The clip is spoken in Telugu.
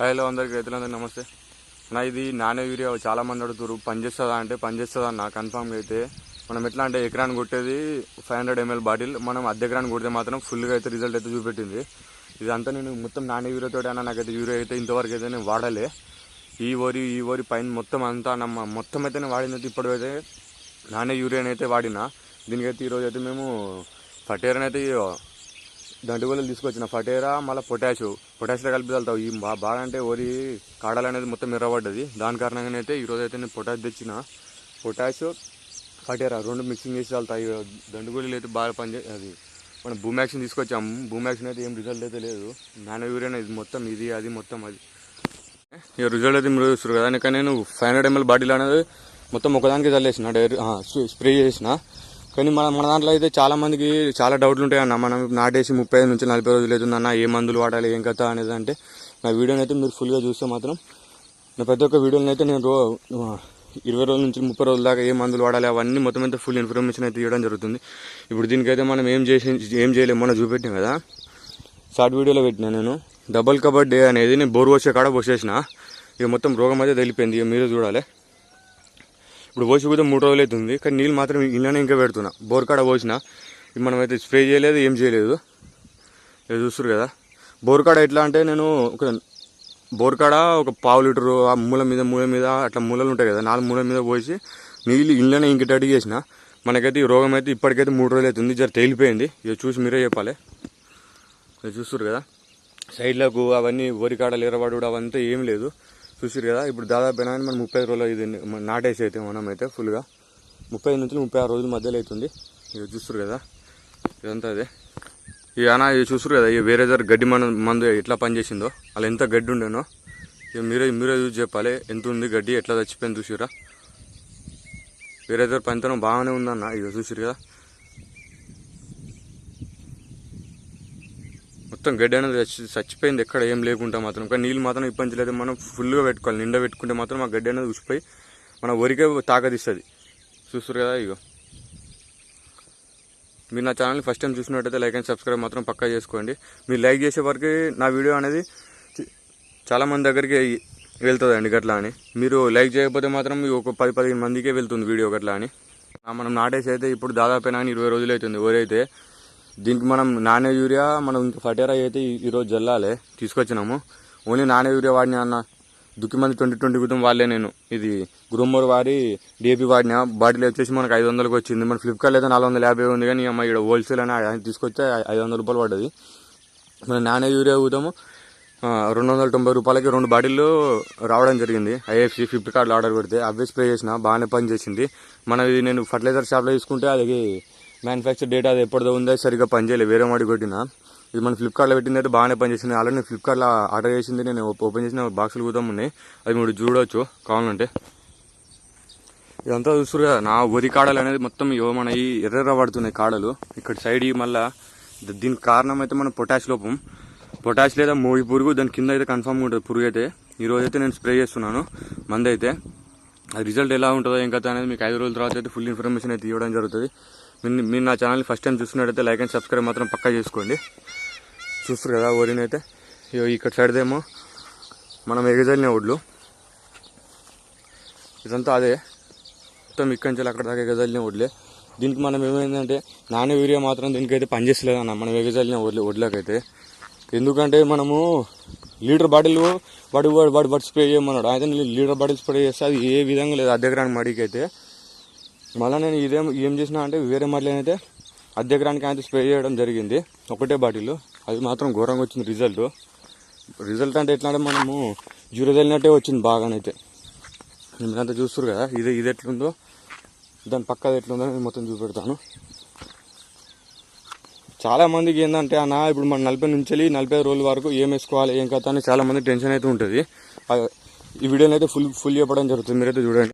హలో అందరికి రైతులందరికీ నమస్తే. నా ఇది నానే యూరియా చాలా మంది అడుగుతారు పనిచేస్తుందా అంటే పనిచేస్తుందా అన్న కన్ఫామ్గా అయితే మనం ఎట్లా అంటే ఎకరాన్ని కొట్టేది ఫైవ్ హండ్రెడ్ ఎంఎల్ బాటిల్ మనం అద్దె ఎకరాన్ని కొడితే మాత్రం ఫుల్గా అయితే రిజల్ట్ అయితే చూపెట్టింది. ఇదంతా నేను మొత్తం నానే యూరియాతో అయినా నాకైతే యూరియా అయితే ఇంతవరకు అయితే నేను వాడలే. ఈ వరి ఈ వరి పైన మొత్తం అంతా నమ్మ మొత్తం అయితే నేను వాడింది అయితే ఇప్పటికైతే నానే యూరియాని అయితే వాడినా. దీనికైతే ఈరోజు అయితే మేము ఫటేరన్ అయితే దండుగోలు తీసుకొచ్చిన ఫటేరా మళ్ళీ పొటాషు. పొటాషులో కలిపి వెళ్తావు ఈ బాగా అంటే వరి కాడలు అనేది మొత్తం ఎర్రబడ్డది దాని కారణంగానే అయితే ఈరోజు అయితే నేను పొటాష్ తెచ్చిన. పొటాషు ఫటేరా రెండు మిక్సింగ్ చేసి వెళ్తాయి దండుగోళీలు అయితే బాగా పనిచే అది మనం భూమ్యాక్సిన్ తీసుకొచ్చాము భూమ్యాక్సిన్ అయితే ఏం రిజల్ట్ అయితే లేదు. నానో యూరియన్ ఇది మొత్తం ఇది అది మొత్తం అది. ఇక రిజల్ట్ అయితే మీరు చూస్తారు కదా. ఇంకా నేను ఫైవ్ హండ్రెడ్ ఎంఎల్ బాటిల్ అనేది మొత్తం ఒకదానికి చల్లేసిన డైరెక్ట్ స్ప్రే చేసిన. కానీ మన మన దాంట్లో అయితే చాలా మందికి చాలా డౌట్లు ఉంటాయి అన్న. మనం నాటేసి ముప్పై ఐదు నుంచి నలభై రోజులు అవుతుందన్న ఏ మందులు వాడాలి ఏం కథ అనేది అంటే నా వీడియోని అయితే మీరు ఫుల్గా చూస్తే మాత్రం నా ప్రతి ఒక్క వీడియోని అయితే నేను రో ఇరవై రోజుల నుంచి ముప్పై రోజుల దాకా ఏ మందులు వాడాలి అవన్నీ మొత్తం అయితే ఫుల్ ఇన్ఫర్మేషన్ అయితే ఇవ్వడం జరుగుతుంది. ఇప్పుడు దీనికైతే మనం ఏం చేసి ఏం చేయలేము మొన్న చూపెట్టాం కదా? షార్ట్ వీడియోలో పెట్టినా నేను. డబల్ కబడ్ డే అనేది నేను బోర్ వచ్చే కాడ పోసేసిన. ఇక మొత్తం రోగం అయితే తెలిపింది ఇక మీరు చూడాలి. ఇప్పుడు పోసి కూడా మూడు రోజులు అవుతుంది కానీ నీళ్ళు మాత్రం ఇళ్ళనే ఇంకా పెడుతున్నా. బోర్ కాడ పోసిన మనమైతే స్ప్రే చేయలేదు ఏం చేయలేదు. ఇది చూస్తారు కదా. బోర్ కాడ ఎట్లా అంటే నేను ఒక బోర్ కాడ ఒక పావు లీటరు ఆ మూల మీద మూల మీద అట్లా మూలలు ఉంటాయి కదా నాలుగు మూల మీద పోసి నీళ్ళు ఇళ్ళనే ఇంకటట్టు చేసిన మనకైతే ఈ రోగం అయితే ఇప్పటికైతే మూడు రోజులు అవుతుంది జర తేలిపోయింది. ఇక చూసి మీరే చెప్పాలి. ఇది చూస్తారు కదా. సైడ్లకు అవన్నీ వరికాడలు ఎరబడు అవంతా ఏం లేదు. చూసారు కదా? ఇప్పుడు దాదాపు అయినా మనం ముప్పై రోజులు ఇది మన నాటేసి అయితే మనం అయితే ఫుల్గా ముప్పై నుంచి ముప్పై ఆరు రోజుల మధ్యలో అవుతుంది ఇక చూస్తారు కదా? ఇదంతా అదే. ఇక అనా ఇది చూస్తారు కదా? ఇక వేరే దగ్గర గడ్డి మన మందు ఎట్లా పనిచేసిందో? అలా ఎంత గడ్డి ఉండేనో? ఇక మీరే మీరే చూసి చెప్పాలి. ఎంత ఉంది గడ్డి? ఎట్లా చచ్చిపోయింది చూసిరా వేరే దగ్గర పనితనం బాగానే ఉందన్న? ఇక చూసిరు కదా? మొత్తం గడ్డి అనేది చచ్చి చచ్చిపోయింది. ఎక్కడ ఏం లేకుండా మాత్రం. కానీ నీళ్ళు మాత్రం ఇబ్బంది మనం ఫుల్గా పెట్టుకోవాలి. నిండా పెట్టుకుంటే మాత్రం ఆ గడ్డి అనేది ఉసిపోయి మన వరికే తాకదిస్తుంది. చూస్తారు కదా ఇగో. మీరు నా ఛానల్ని ఫస్ట్ టైం చూసినట్టయితే లైక్ అండ్ సబ్స్క్రైబ్ మాత్రం పక్కా చేసుకోండి. మీరు లైక్ చేసే వరకు నా వీడియో అనేది చాలామంది దగ్గరికి వెళ్తుందండి గట్లా అని. మీరు లైక్ చేయకపోతే మాత్రం ఒక పది పదిహేను మందికే వెళ్తుంది వీడియో గట్లా అని. మనం నాటేసి అయితే ఇప్పుడు దాదాపు అయినా ఇరవై రోజులు అవుతుంది. ఓరైతే దీనికి మనం నాణ్య యూరియా మనం ఇంకా ఫటేరా అయితే ఈరోజు జల్లాలే. తీసుకొచ్చినాము. ఓన్లీ నాణ్య యూరియా వాడిన అన్న దుక్కి మంది ట్వంటీ ట్వంటీ క్రితం వాళ్ళే నేను. ఇది గ్రూమర్ వాడి డిఏపి వాడిన. బాటిల్ వచ్చేసి మనకు ఐదు వందలకు వచ్చింది. మన ఫ్లిప్కార్ట్ అయితే నాలుగు వందల యాభై ఉంది కానీ అమ్మ ఇక్కడ హోల్సేల్ అని తీసుకొస్తే ఐదు వందల రూపాయలు పడ్డది. మన నాణ్య యూరియా ఊతాము. రెండు వందల తొంభై రూపాయలకి రెండు బాటిల్లు రావడం జరిగింది. ఐఎఫ్సి ఫ్లిప్కార్ట్లో ఆర్డర్ పెడితే అవే స్ప్రే చేసిన. బాగానే పని చేసింది మన ఇది నేను ఫర్టిలైజర్ షాప్లో తీసుకుంటే అది మ్యానుఫ్యాక్చర్ డేట్ అది ఎప్పటిదో ఉందో అది సరిగ్గా పనిచేయలేదు. వేరే వాడి కొట్టిన. ఇది మన ఫ్లిప్కార్ట్లో పెట్టింది అయితే బాగానే పనిచేసింది. అలానే నేను ఫ్లిప్కార్ట్లో ఆర్డర్ చేసింది. నేను ఓపెన్ చేసిన బాక్సులు కూడా ఉన్నాయి. అది మీరు చూడవచ్చు కావాలంటే. ఇదంతా చూస్తారు కదా నా వరి కాడలు అనేది మొత్తం ఇవో మన ఈ ఎర్రెర్ర పడుతున్నాయి కాడలు. ఇక్కడ సైడ్ ఈ దీనికి కారణం అయితే మన పొటాష్ లోపం. పొటాష్ లేదా మోగి పురుగు దాని కింద అయితే కన్ఫామ్గా ఉంటుంది పురుగు అయితే. ఈరోజు అయితే నేను స్ప్రే చేస్తున్నాను. మంది అయితే ఆ రిజల్ట్ ఎలా ఉంటుందో ఇంకా అనేది మీకు ఐదు రోజుల తర్వాత అయితే ఫుల్ ఇన్ఫర్మేషన్ అయితే ఇవ్వడం జరుగుతుంది. మీరు నా ఛానల్ని ఫస్ట్ టైం చూస్తున్నట్టయితే లైక్ అండ్ సబ్స్క్రైబ్ మాత్రం పక్కా చేసుకోండి. చూస్తారు కదా వరిని అయితే. ఇగో ఇక్కడ సైడ్దేమో మనం ఎగజల్లిన ఒడ్లు ఇదంతా అదే. మొత్తం ఇక్కడి నుంచి అక్కడ దాకా ఎగజల్లిన ఒడ్లే దీనికి మనం ఏమైందంటే నాన్న యూరియా మాత్రం దీనికైతే పనిచేస్తలేదు అన్న మనం ఎగజల్లిన వడ్లు వడ్లకైతే ఎందుకంటే మనము లీటర్ బాటిల్ వాడు వాడు వాడు స్ప్రే చేయమన్నాడు. అయితే లీటర్ బాటిల్ స్ప్రే చేస్తే అది ఏ విధంగా లేదు. అద్దె ఎకరానికి మడికి అయితే మళ్ళీ నేను ఇదేం ఏం చేసినా అంటే వేరే మళ్ళీనైతే అయితే అద్దె ఎకరానికి అయితే స్ప్రే చేయడం జరిగింది. ఒకటే బాటిల్. అది మాత్రం ఘోరంగా వచ్చింది రిజల్ట్ రిజల్ట్ అంటే ఎట్లా అంటే మనము జీరో వెళ్ళినట్టే వచ్చింది బాగానైతే మీరంతా చూస్తారు కదా ఇది ఇది ఎట్లుందో దాని పక్కది ఎట్లుందో నేను మొత్తం చూపెడతాను. చాలామందికి ఏంటంటే అన్న ఇప్పుడు మన నలభై నుంచి వెళ్ళి నలభై రోజుల వరకు ఏం వేసుకోవాలి ఏం కథ అని చాలామంది టెన్షన్ అయితే ఉంటుంది. ఈ వీడియోని అయితే ఫుల్ ఫుల్ చెప్పడం జరుగుతుంది. మీరైతే చూడండి.